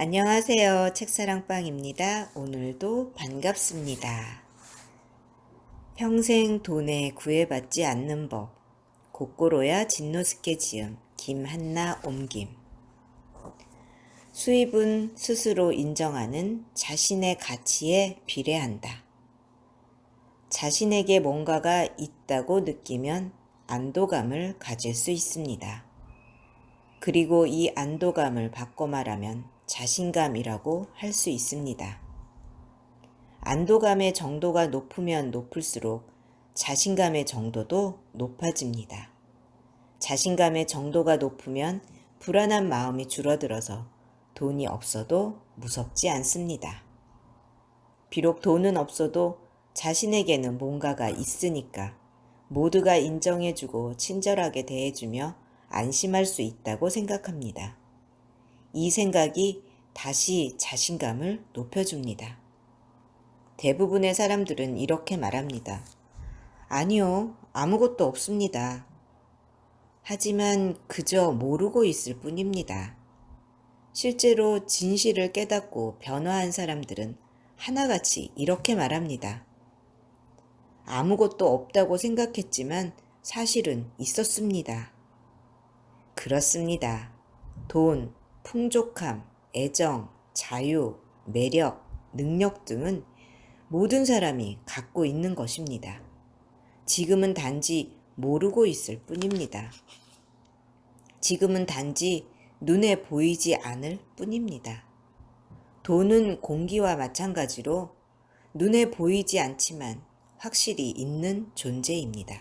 안녕하세요. 책사랑빵입니다. 오늘도 반갑습니다. 평생 돈에 구애받지 않는 법. 고꼬로야 진노스케 지음 김한나 옮김. 수입은 스스로 인정하는 자신의 가치에 비례한다. 자신에게 뭔가가 있다고 느끼면 안도감을 가질 수 있습니다. 그리고 이 안도감을 바꿔 말하면 자신감이라고 할 수 있습니다. 안도감의 정도가 높으면 높을수록 자신감의 정도도 높아집니다. 자신감의 정도가 높으면 불안한 마음이 줄어들어서 돈이 없어도 무섭지 않습니다. 비록 돈은 없어도 자신에게는 뭔가가 있으니까 모두가 인정해주고 친절하게 대해주며 안심할 수 있다고 생각합니다. 이 생각이 다시 자신감을 높여줍니다. 대부분의 사람들은 이렇게 말합니다. 아니요, 아무것도 없습니다. 하지만 그저 모르고 있을 뿐입니다. 실제로 진실을 깨닫고 변화한 사람들은 하나같이 이렇게 말합니다. 아무것도 없다고 생각했지만 사실은 있었습니다. 그렇습니다. 돈, 풍족함, 애정, 자유, 매력, 능력 등은 모든 사람이 갖고 있는 것입니다. 지금은 단지 모르고 있을 뿐입니다. 지금은 단지 눈에 보이지 않을 뿐입니다. 돈은 공기와 마찬가지로 눈에 보이지 않지만 확실히 있는 존재입니다.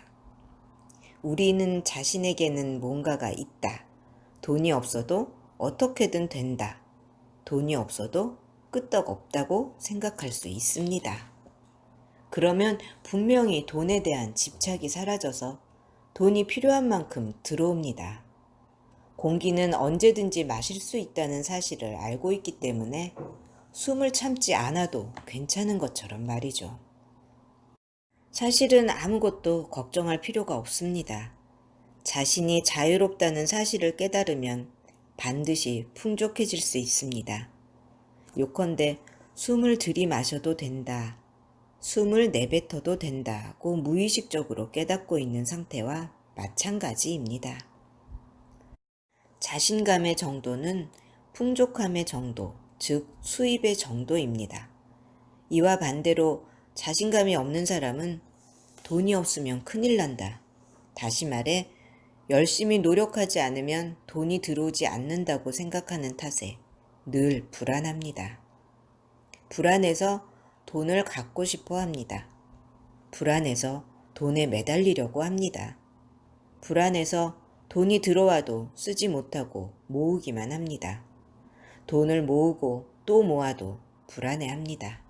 우리는 자신에게는 뭔가가 있다. 돈이 없어도 어떻게든 된다. 돈이 없어도 끄떡 없다고 생각할 수 있습니다. 그러면 분명히 돈에 대한 집착이 사라져서 돈이 필요한 만큼 들어옵니다. 공기는 언제든지 마실 수 있다는 사실을 알고 있기 때문에 숨을 참지 않아도 괜찮은 것처럼 말이죠. 사실은 아무것도 걱정할 필요가 없습니다. 자신이 자유롭다는 사실을 깨달으면 반드시 풍족해질 수 있습니다. 요컨대 숨을 들이마셔도 된다. 숨을 내뱉어도 된다고 무의식적으로 깨닫고 있는 상태와 마찬가지입니다. 자신감의 정도는 풍족함의 정도, 즉 수입의 정도입니다. 이와 반대로 자신감이 없는 사람은 돈이 없으면 큰일 난다. 다시 말해, 열심히 노력하지 않으면 돈이 들어오지 않는다고 생각하는 탓에 늘 불안합니다. 불안해서 돈을 갖고 싶어 합니다. 불안해서 돈에 매달리려고 합니다. 불안해서 돈이 들어와도 쓰지 못하고 모으기만 합니다. 돈을 모으고 또 모아도 불안해 합니다.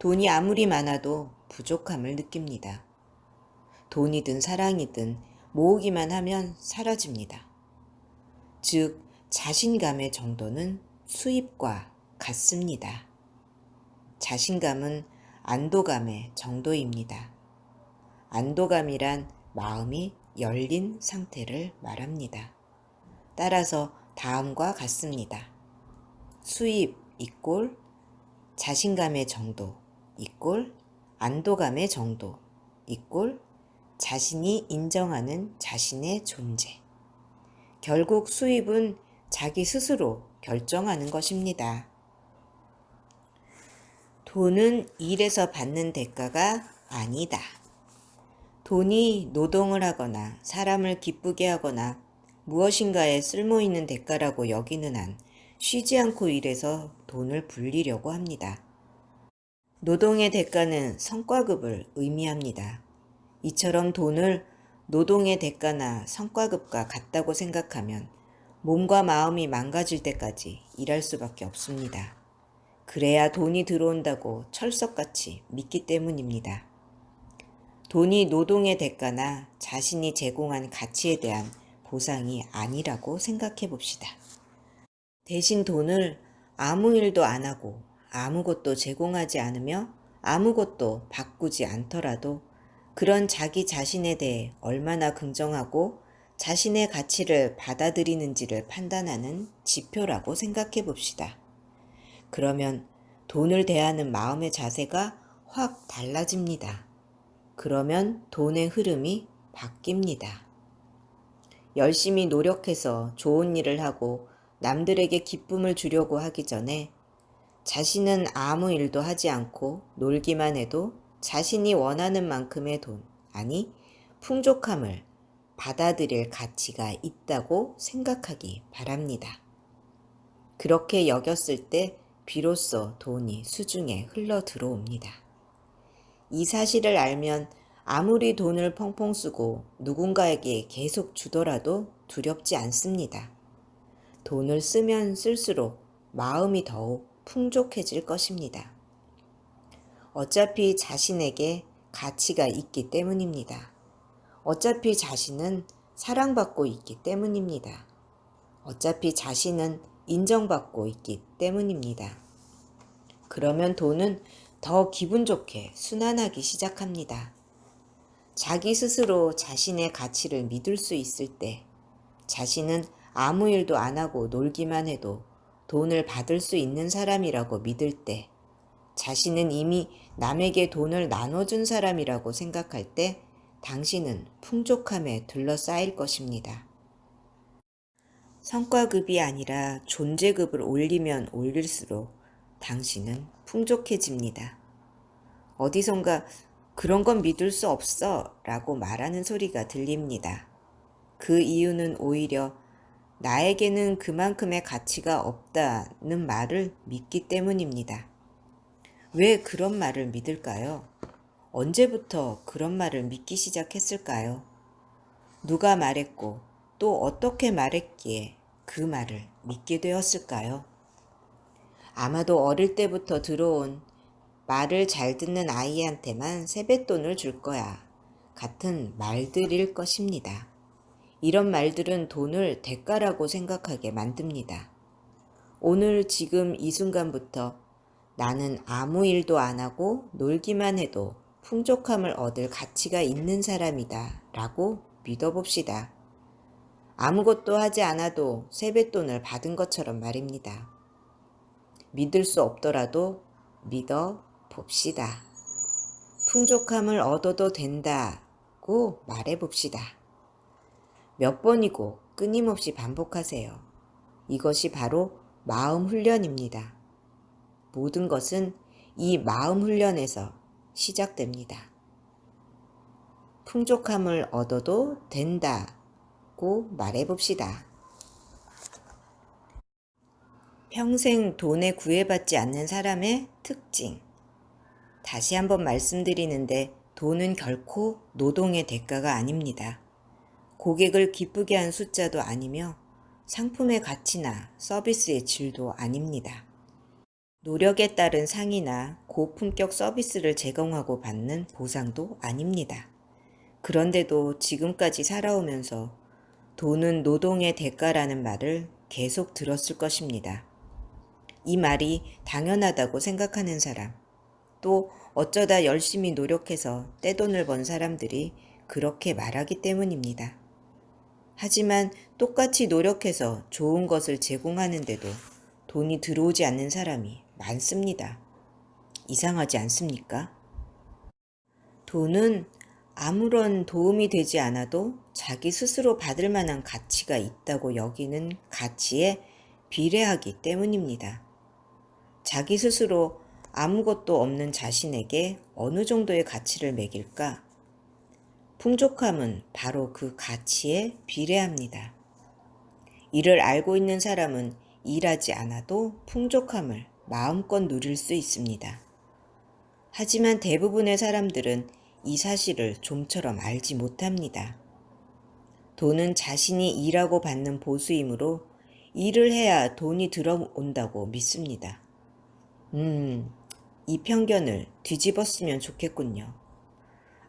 돈이 아무리 많아도 부족함을 느낍니다. 돈이든 사랑이든 모으기만 하면 사라집니다. 즉, 자신감의 정도는 수입과 같습니다. 자신감은 안도감의 정도입니다. 안도감이란 마음이 열린 상태를 말합니다. 따라서 다음과 같습니다. 수입 이꼴 자신감의 정도 이꼴 안도감의 정도 이꼴 자신이 인정하는 자신의 존재. 결국 수입은 자기 스스로 결정하는 것입니다. 돈은 일에서 받는 대가가 아니다. 돈이 노동을 하거나 사람을 기쁘게 하거나 무엇인가에 쓸모 있는 대가라고 여기는 한 쉬지 않고 일해서 돈을 불리려고 합니다. 노동의 대가는 성과급을 의미합니다. 이처럼 돈을 노동의 대가나 성과급과 같다고 생각하면 몸과 마음이 망가질 때까지 일할 수밖에 없습니다. 그래야 돈이 들어온다고 철석같이 믿기 때문입니다. 돈이 노동의 대가나 자신이 제공한 가치에 대한 보상이 아니라고 생각해 봅시다. 대신 돈을 아무 일도 안 하고 아무것도 제공하지 않으며 아무것도 바꾸지 않더라도 그런 자기 자신에 대해 얼마나 긍정하고 자신의 가치를 받아들이는지를 판단하는 지표라고 생각해 봅시다. 그러면 돈을 대하는 마음의 자세가 확 달라집니다. 그러면 돈의 흐름이 바뀝니다. 열심히 노력해서 좋은 일을 하고 남들에게 기쁨을 주려고 하기 전에 자신은 아무 일도 하지 않고 놀기만 해도 자신이 원하는 만큼의 돈, 아니, 풍족함을 받아들일 가치가 있다고 생각하기 바랍니다. 그렇게 여겼을 때 비로소 돈이 수중에 흘러 들어옵니다. 이 사실을 알면 아무리 돈을 펑펑 쓰고 누군가에게 계속 주더라도 두렵지 않습니다. 돈을 쓰면 쓸수록 마음이 더욱 풍족해질 것입니다. 어차피 자신에게 가치가 있기 때문입니다. 어차피 자신은 사랑받고 있기 때문입니다. 어차피 자신은 인정받고 있기 때문입니다. 그러면 돈은 더 기분 좋게 순환하기 시작합니다. 자기 스스로 자신의 가치를 믿을 수 있을 때 자신은 아무 일도 안 하고 놀기만 해도 돈을 받을 수 있는 사람이라고 믿을 때 자신은 이미 남에게 돈을 나눠준 사람이라고 생각할 때 당신은 풍족함에 둘러싸일 것입니다. 성과급이 아니라 존재급을 올리면 올릴수록 당신은 풍족해집니다. 어디선가 그런 건 믿을 수 없어 라고 말하는 소리가 들립니다. 그 이유는 오히려 나에게는 그만큼의 가치가 없다는 말을 믿기 때문입니다. 왜 그런 말을 믿을까요? 언제부터 그런 말을 믿기 시작했을까요? 누가 말했고 또 어떻게 말했기에 그 말을 믿게 되었을까요? 아마도 어릴 때부터 들어온 말을 잘 듣는 아이한테만 세뱃돈을 줄 거야. 같은 말들일 것입니다. 이런 말들은 돈을 대가라고 생각하게 만듭니다. 오늘 지금 이 순간부터 나는 아무 일도 안 하고 놀기만 해도 풍족함을 얻을 가치가 있는 사람이다 라고 믿어봅시다. 아무것도 하지 않아도 세뱃돈을 받은 것처럼 말입니다. 믿을 수 없더라도 믿어 봅시다. 풍족함을 얻어도 된다고 말해 봅시다. 몇 번이고 끊임없이 반복하세요. 이것이 바로 마음 훈련입니다. 모든 것은 이 마음 훈련에서 시작됩니다. 풍족함을 얻어도 된다고 말해 봅시다. 평생 돈에 구애받지 않는 사람의 특징. 다시 한번 말씀드리는데 돈은 결코 노동의 대가가 아닙니다. 고객을 기쁘게 한 숫자도 아니며 상품의 가치나 서비스의 질도 아닙니다. 노력에 따른 상이나 고품격 서비스를 제공하고 받는 보상도 아닙니다. 그런데도 지금까지 살아오면서 돈은 노동의 대가라는 말을 계속 들었을 것입니다. 이 말이 당연하다고 생각하는 사람, 또 어쩌다 열심히 노력해서 떼돈을 번 사람들이 그렇게 말하기 때문입니다. 하지만 똑같이 노력해서 좋은 것을 제공하는데도 돈이 들어오지 않는 사람이 많습니다. 이상하지 않습니까? 돈은 아무런 도움이 되지 않아도 자기 스스로 받을 만한 가치가 있다고 여기는 가치에 비례하기 때문입니다. 자기 스스로 아무것도 없는 자신에게 어느 정도의 가치를 매길까? 풍족함은 바로 그 가치에 비례합니다. 이를 알고 있는 사람은 일하지 않아도 풍족함을 마음껏 누릴 수 있습니다. 하지만 대부분의 사람들은 이 사실을 좀처럼 알지 못합니다. 돈은 자신이 일하고 받는 보수이므로 일을 해야 돈이 들어온다고 믿습니다. 음, 이 편견을 뒤집었으면 좋겠군요.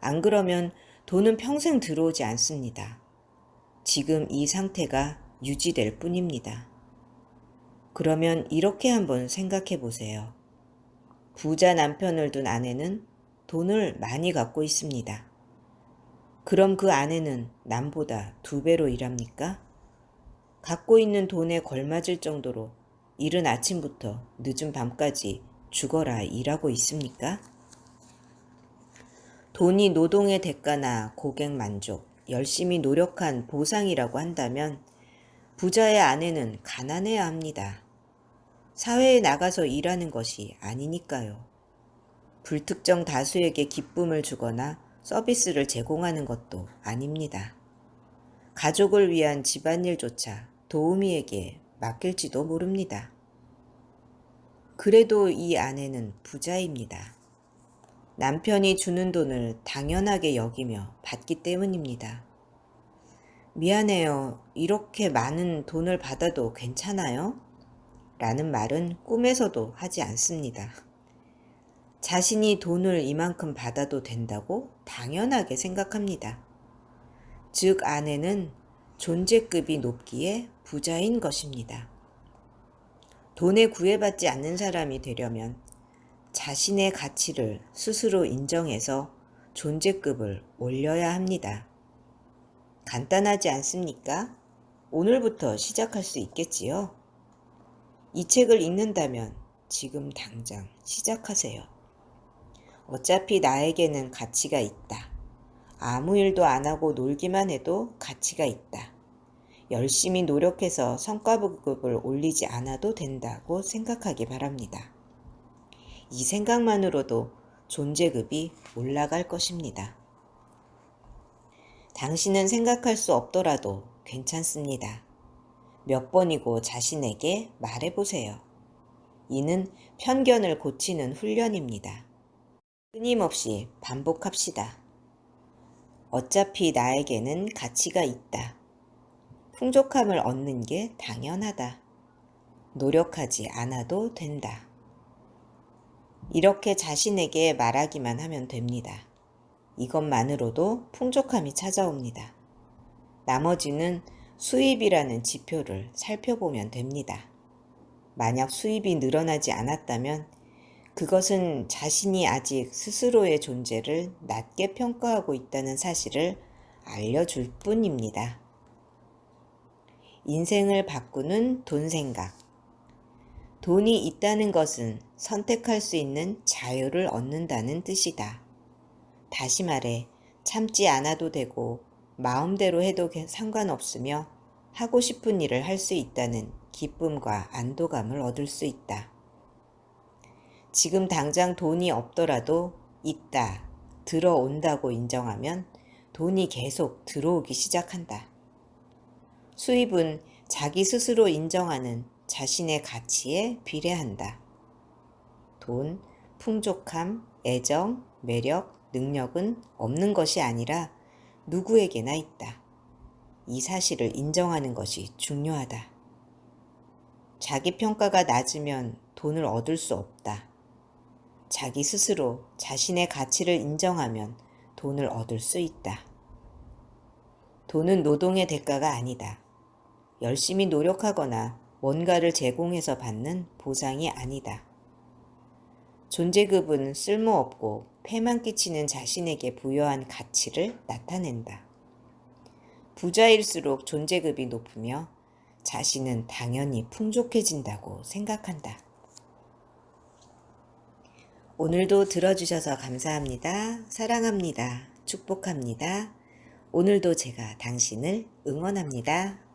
안 그러면 돈은 평생 들어오지 않습니다. 지금 이 상태가 유지될 뿐입니다. 그러면 이렇게 한번 생각해 보세요. 부자 남편을 둔 아내는 돈을 많이 갖고 있습니다. 그럼 그 아내는 남보다 두 배로 일합니까? 갖고 있는 돈에 걸맞을 정도로 이른 아침부터 늦은 밤까지 죽어라 일하고 있습니까? 돈이 노동의 대가나 고객 만족, 열심히 노력한 보상이라고 한다면 부자의 아내는 가난해야 합니다. 사회에 나가서 일하는 것이 아니니까요. 불특정 다수에게 기쁨을 주거나 서비스를 제공하는 것도 아닙니다. 가족을 위한 집안일조차 도우미에게 맡길지도 모릅니다. 그래도 이 아내는 부자입니다. 남편이 주는 돈을 당연하게 여기며 받기 때문입니다. 미안해요. 이렇게 많은 돈을 받아도 괜찮아요? 라는 말은 꿈에서도 하지 않습니다. 자신이 돈을 이만큼 받아도 된다고 당연하게 생각합니다. 즉, 아내는 존재급이 높기에 부자인 것입니다. 돈에 구애받지 않는 사람이 되려면 자신의 가치를 스스로 인정해서 존재급을 올려야 합니다. 간단하지 않습니까? 오늘부터 시작할 수 있겠지요? 이 책을 읽는다면 지금 당장 시작하세요. 어차피 나에게는 가치가 있다. 아무 일도 안 하고 놀기만 해도 가치가 있다. 열심히 노력해서 성과급을 올리지 않아도 된다고 생각하기 바랍니다. 이 생각만으로도 존재급이 올라갈 것입니다. 당신은 생각할 수 없더라도 괜찮습니다. 몇 번이고 자신에게 말해보세요. 이는 편견을 고치는 훈련입니다. 끊임없이 반복합시다. 어차피 나에게는 가치가 있다. 풍족함을 얻는 게 당연하다. 노력하지 않아도 된다. 이렇게 자신에게 말하기만 하면 됩니다. 이것만으로도 풍족함이 찾아옵니다. 나머지는 수입이라는 지표를 살펴보면 됩니다. 만약 수입이 늘어나지 않았다면 그것은 자신이 아직 스스로의 존재를 낮게 평가하고 있다는 사실을 알려줄 뿐입니다. 인생을 바꾸는 돈 생각. 돈이 있다는 것은 선택할 수 있는 자유를 얻는다는 뜻이다. 다시 말해, 참지 않아도 되고, 마음대로 해도 상관없으며, 하고 싶은 일을 할 수 있다는 기쁨과 안도감을 얻을 수 있다. 지금 당장 돈이 없더라도 있다, 들어온다고 인정하면 돈이 계속 들어오기 시작한다. 수입은 자기 스스로 인정하는 자신의 가치에 비례한다. 돈, 풍족함, 애정, 매력, 능력은 없는 것이 아니라 누구에게나 있다. 이 사실을 인정하는 것이 중요하다. 자기 평가가 낮으면 돈을 얻을 수 없다. 자기 스스로 자신의 가치를 인정하면 돈을 얻을 수 있다. 돈은 노동의 대가가 아니다. 열심히 노력하거나 뭔가를 제공해서 받는 보상이 아니다. 존재급은 쓸모없고 폐만 끼치는 자신에게 부여한 가치를 나타낸다. 부자일수록 존재급이 높으며 자신은 당연히 풍족해진다고 생각한다. 오늘도 들어주셔서 감사합니다. 사랑합니다. 축복합니다. 오늘도 제가 당신을 응원합니다.